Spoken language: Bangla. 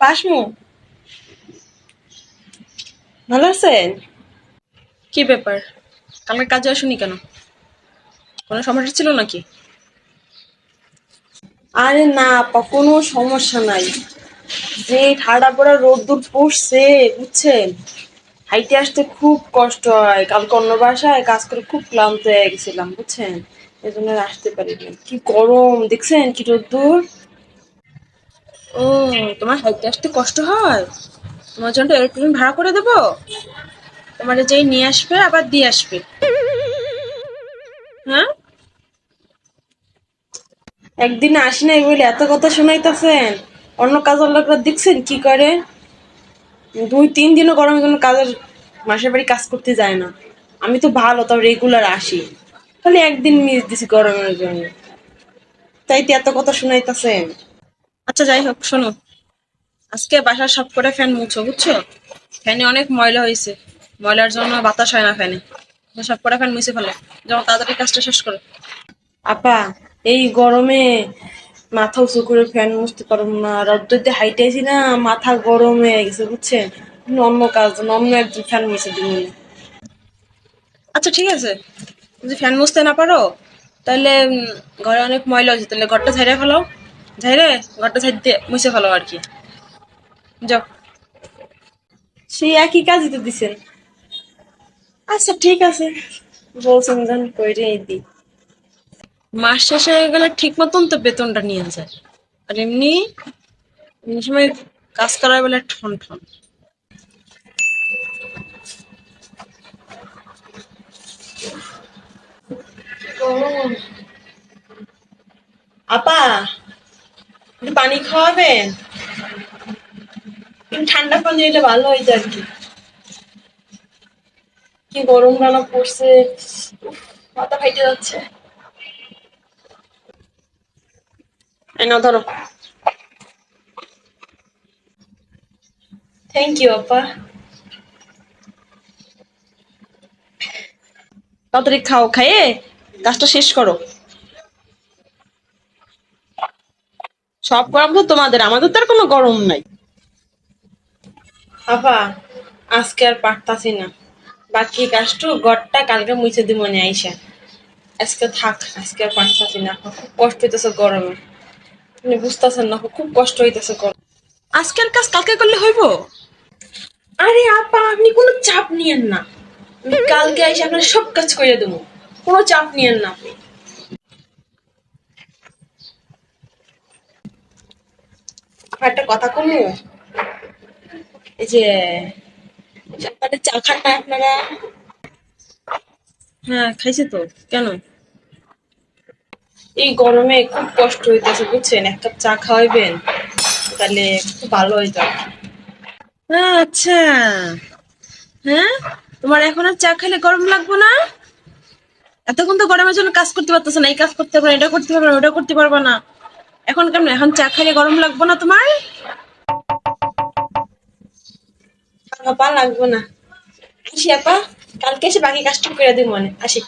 আপা আসমু ভালো আছেন? কি ব্যাপার? কালকে কাজে আসুনি কেন? কোনো সমস্যা ছিল নাকি? আরে না আপা কোনো সমস্যা নাই। যে ঠাডা পড়া রোদ্দুর পড়ছে বুঝছেন? হাইটে আসতে খুব কষ্ট হয়। কালকে অন্য বাসায় কাজ করে খুব ক্লান্ত হয়ে গেছিলাম বুঝছেন? এই জন্য আর আসতে পারিনি। কি গরম দেখছেন কি রোদ্দুর ও, তোমার হাইটে আসতে কষ্ট হয়? তোমার জন্য এরোপ্লেন ভাড়া করে দেবো? তোমার যেই নিয়ে আসবে, আবার দিয়ে আসবে। হ্যাঁ? একদিন আসি নাই বলে এত কথা শোনাইতেছেন। অন্য কাজের লোকরা দেখছেন কি করে? দুই, তিন দিনও গরমের জন্য কাজের মাসের বাড়ি কাজ করতে যায় না। আমি তো ভালো তাও রেগুলার আসি। খালি একদিন মিস দিছি গরমের জন্য। তাই তো এত কথা শোনাইতেছেন। আচ্ছা যাই হোক শোনো। আজকে বাসার সব করে ফ্যান মুছো বুঝছ? ফ্যানে অনেক ময়লা হয়েছে। ময়লার জন্য বাতাস হয় না ফ্যানে। সব করে ফ্যান মুছে ফেলো। যখন তাড়াতাড়ি কাজটা শেষ করো। আপা এই গরমে মাথা উঁচু করে ফ্যান মুছতে পারব না। রোদ্দুরতে হাইটে আছি না মাথা গরম হয়ে গেছে বুঝছেন অন্য কাজ অন্য একজন ফ্যান মুছে দিব আচ্ছা ঠিক আছে। যদি ফ্যান মুছতে না পারো তাহলে ঘরে অনেক ময়লা হয়েছে তাহলে ঘরটা ঝাইরে ফেলো ঝাইরে ঘরটা ঝাইর দিয়ে মুছে ফেলো আর কি। যাও। সেই একই কাজই তো দিছেন। আচ্ছা ঠিক আছে। বলছেন যখন কইরে দিই মাস শেষ হয়ে গেলে ঠিক মতন তো বেতনটা নিয়ে যায়। আর এমনি এমনি সময় কাজ করার বেলা ঠন ঠন। আপা! পানি খাওয়াবেন? ঠান্ডা পানি এটা ভালো হইতো আর কি। কি গরম রান্না পড়ছে। মাথা ফাইটে যাচ্ছে। ধরো। থ্যাংক ইউ আপা। তাড়াতাড়ি খাও, খাইয়ে কাজটা শেষ করো। সব গরম তো তোমাদের আমাদের তো আর কোনো গরম নাই। আপা আজকে আর পারতাছি না। বাকি কাজটু গড়টা কালকে মুছে দিব মনে আইসা। আজকে থাক আজকে আর পারতাছি না খুব কষ্ট হইতেছে গরমে। আপনি বুঝতেছেন না খুব কষ্ট হইতেছে গরম। আজকের কাজ কালকে করলে হইব? আরে আপা আপনি কোনো চাপ নিয়েন না। আমি কালকে আইসা আপনার সব কাজ করে দেবো কোনো চাপ নিয়েন না আপনি। একটা কথা কমু এই যে সকালে চা খান না আপনারা? হ্যাঁ খাইছে তো। কেন? এই গরমে খুব কষ্ট হইতেছে বুঝছেন? এক কাপ চা খাওয়াইবেন তাহলে খুব ভালো হইতো। আচ্ছা। হ্যাঁ? তোমার এখন আর চা খেলে গরম লাগবো না? এতক্ষণ তো গরমের জন্য কাজ করতে পারতেছো না। এই কাজ করতে পারবে না এটা করতে পারবে না ওটা করতে পারবে না। এখন কেমন? এখন চা খাইলে গরম লাগবো না তোমার? আপা লাগবো না। আসি, আপা। কালকে এসে বাকি কাজটা করে দিব মনে, আসি।